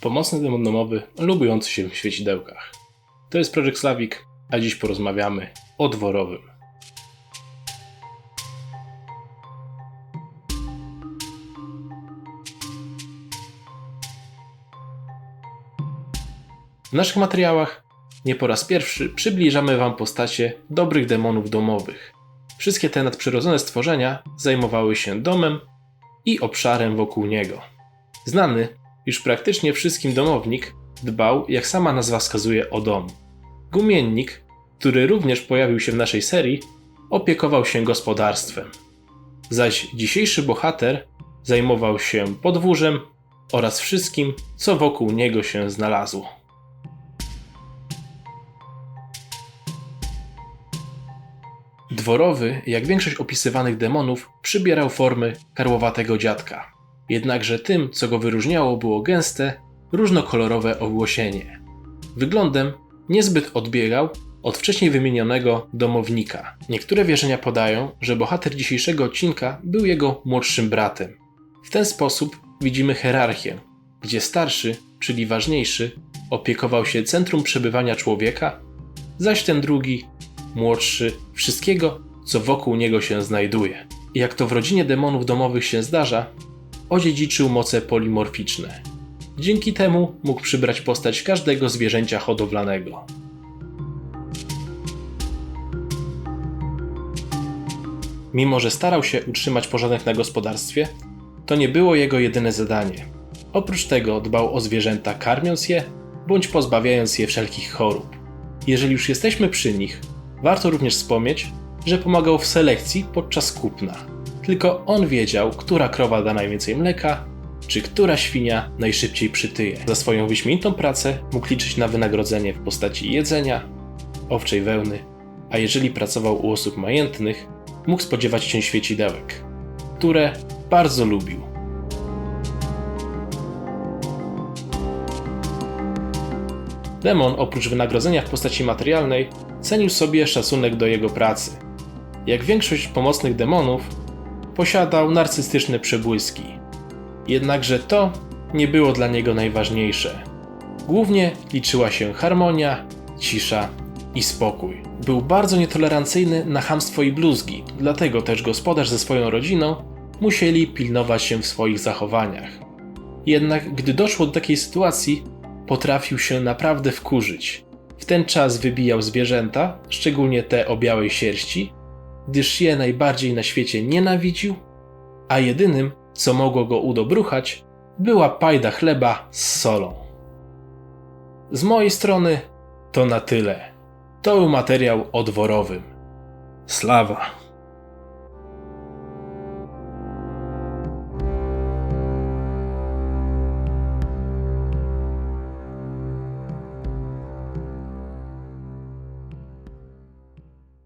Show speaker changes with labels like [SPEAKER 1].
[SPEAKER 1] Pomocny demon domowy lubujący się w świecidełkach. To jest Projekt Slavik, a dziś porozmawiamy o dworowym. W naszych materiałach nie po raz pierwszy przybliżamy Wam postacie dobrych demonów domowych. Wszystkie te nadprzyrodzone stworzenia zajmowały się domem i obszarem wokół niego. Znany już praktycznie wszystkim domownik dbał, jak sama nazwa wskazuje, o dom. Gumiennik, który również pojawił się w naszej serii, opiekował się gospodarstwem. Zaś dzisiejszy bohater zajmował się podwórzem oraz wszystkim, co wokół niego się znalazło. Dworowy, jak większość opisywanych demonów, przybierał formy karłowatego dziadka. Jednakże tym, co go wyróżniało, było gęste, różnokolorowe owłosienie. Wyglądem niezbyt odbiegał od wcześniej wymienionego domownika. Niektóre wierzenia podają, że bohater dzisiejszego odcinka był jego młodszym bratem. W ten sposób widzimy hierarchię, gdzie starszy, czyli ważniejszy, opiekował się centrum przebywania człowieka, zaś ten drugi młodszy, wszystkiego, co wokół niego się znajduje. Jak to w rodzinie demonów domowych się zdarza, odziedziczył moce polimorficzne. Dzięki temu mógł przybrać postać każdego zwierzęcia hodowlanego. Mimo, że starał się utrzymać porządek na gospodarstwie, to nie było jego jedyne zadanie. Oprócz tego dbał o zwierzęta, karmiąc je bądź pozbawiając je wszelkich chorób. Jeżeli już jesteśmy przy nich, Warto również wspomnieć, że pomagał w selekcji podczas kupna. Tylko on wiedział, która krowa da najwięcej mleka, czy która świnia najszybciej przytyje. Za swoją wyśmienitą pracę mógł liczyć na wynagrodzenie w postaci jedzenia, owczej wełny, a jeżeli pracował u osób majętnych, mógł spodziewać się świecidełek, które bardzo lubił. Demon oprócz wynagrodzenia w postaci materialnej cenił sobie szacunek do jego pracy. Jak większość pomocnych demonów, posiadał narcystyczne przebłyski. Jednakże to nie było dla niego najważniejsze. Głównie liczyła się harmonia, cisza i spokój. Był bardzo nietolerancyjny na hamstwo i bluzgi, dlatego też gospodarz ze swoją rodziną musieli pilnować się w swoich zachowaniach. Jednak gdy doszło do takiej sytuacji, potrafił się naprawdę wkurzyć. W ten czas wybijał zwierzęta, szczególnie te o białej sierści, gdyż je najbardziej na świecie nienawidził, a jedynym, co mogło go udobruchać, była pajda chleba z solą. Z mojej strony to na tyle. To był materiał odworowym. Slawa.